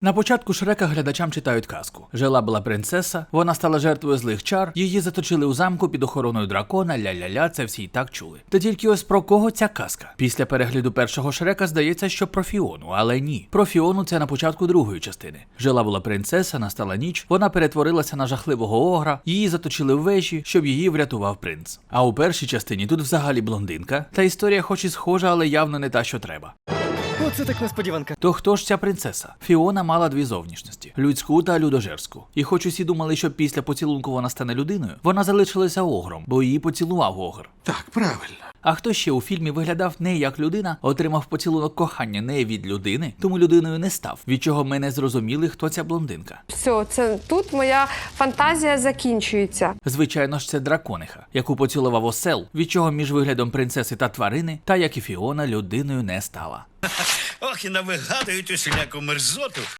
На початку Шрека глядачам читають казку. Жила була принцеса, вона стала жертвою злих чар, її заточили у замку під охороною дракона, ля-ля-ля, це всі і так чули. Та тільки ось про кого ця казка? Після перегляду першого Шрека здається, що про Фіону, але ні. Про Фіону це на початку другої частини. Жила була принцеса, настала ніч, вона перетворилася на жахливого огра, її заточили в вежі, щоб її врятував принц. А у першій частині тут взагалі блондинка, та історія хоч і схожа, але явно не та, що треба. Оце так несподіванка. То хто ж ця принцеса? Фіона мала дві зовнішності: людську та людожерську. І хоч усі думали, що після поцілунку вона стане людиною, вона залишилася огром, бо її поцілував огр. Так, правильно. А хто ще у фільмі виглядав не як людина, отримав поцілунок кохання не від людини, тому людиною не став. Від чого ми не зрозуміли, хто ця блондинка. Все, це тут моя фантазія закінчується. Звичайно ж, це дракониха, яку поцілував осел, від чого між виглядом принцеси та тварини, та як і Фіона, людиною не стала. Ох, і навигадують усіляку мерзоту.